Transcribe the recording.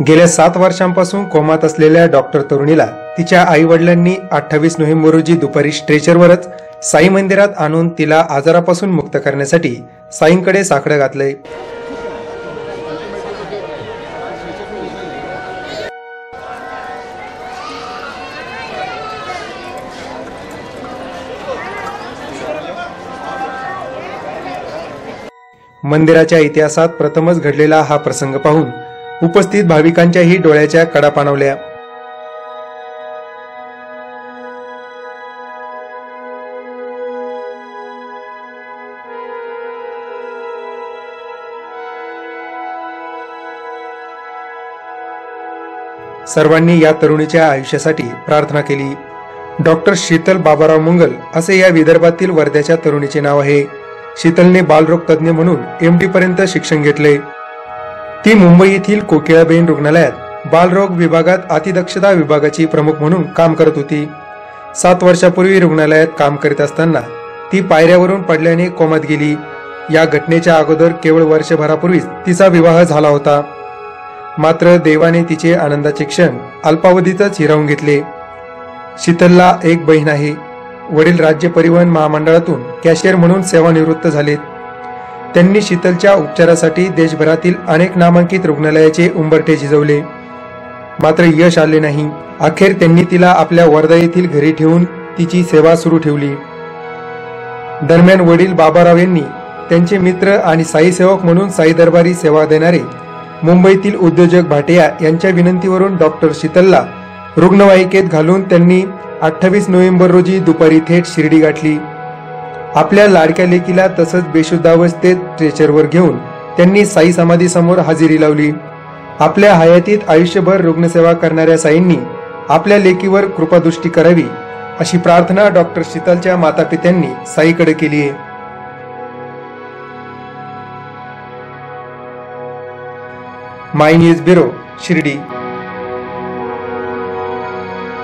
गेल्या सात वर्षांपासून कोमात असलेल्या डॉक्टर तरुणीला तिच्या आई वडिलांनी अठ्ठावीस नोव्हेंबर रोजी दुपारी स्ट्रेचरवरच साई मंदिरात आणून तिला आजारापासून मुक्त करण्यासाठी साईंकडे साकडं घातलंय. मंदिराच्या इतिहासात प्रथमच घडलेला हा प्रसंग पाहून उपस्थित भाविकांच्याही डोळ्याच्या कडा पाणवल्या सर्वांनी या तरुणीच्या आयुष्यासाठी प्रार्थना केली. डॉक्टर शीतल बाबाराव मंगल असे या विदर्भातील वर्ध्याच्या तरुणीचे नाव आहे. शीतलने बालरोग तज्ज्ञ म्हणून एम डी पर्यंत शिक्षण घेतले. ती मुंबई येथील कोकिळाबेन रुग्णालयात बालरोग विभागात अतिदक्षता विभागाची प्रमुख म्हणून काम करत होती. सात वर्षापूर्वी रुग्णालयात काम करीत असताना ती पायऱ्यावरून पडल्याने कोमात गेली. या घटनेच्या अगोदर केवळ वर्षभरापूर्वीच तिचा विवाह झाला होता. मात्र देवाने तिचे आनंदाचे क्षण अल्पावधीतच हिरावून घेतले. शीतलला एक बहीण आहे. वडील राज्य परिवहन महामंडळातून कॅशियर म्हणून सेवानिवृत्त झालेत. त्यांनी शीतलच्या उपचारासाठी देशभरातील अनेक नामांकित रुग्णालयाचे उंबरठे झिजवले मात्र यश आले नाही. अखेर त्यांनी तिला आपल्या वर्धा येथील घरी ठेवून तिची सेवा सुरू ठेवली. दरम्यान वडील बाबाराव यांनी त्यांचे मित्र आणि साई सेवक म्हणून साई दरबारी सेवा देणारे मुंबईतील उद्योजक भाटिया यांच्या विनंतीवरून डॉक्टर शीतलला रुग्णवाहिकेत घालून त्यांनी अठ्ठावीस नोव्हेंबर रोजी दुपारी थेट शिर्डी गाठली. आपल्या लाडक्या लेकीला तसंच बेशुद्धावस्थेत स्ट्रेचरवर घेऊन त्यांनी साई समाधी समोर हजेरी लावली. आपल्या हयातीत आयुष्यभर रुग्णसेवा करणाऱ्या साईंनी आपल्या लेकीवर कृपादृष्टी करावी अशी प्रार्थना डॉक्टर शीतलच्या मातापित्यांनी साईकडे केली आहे. My news bureau Shirdi.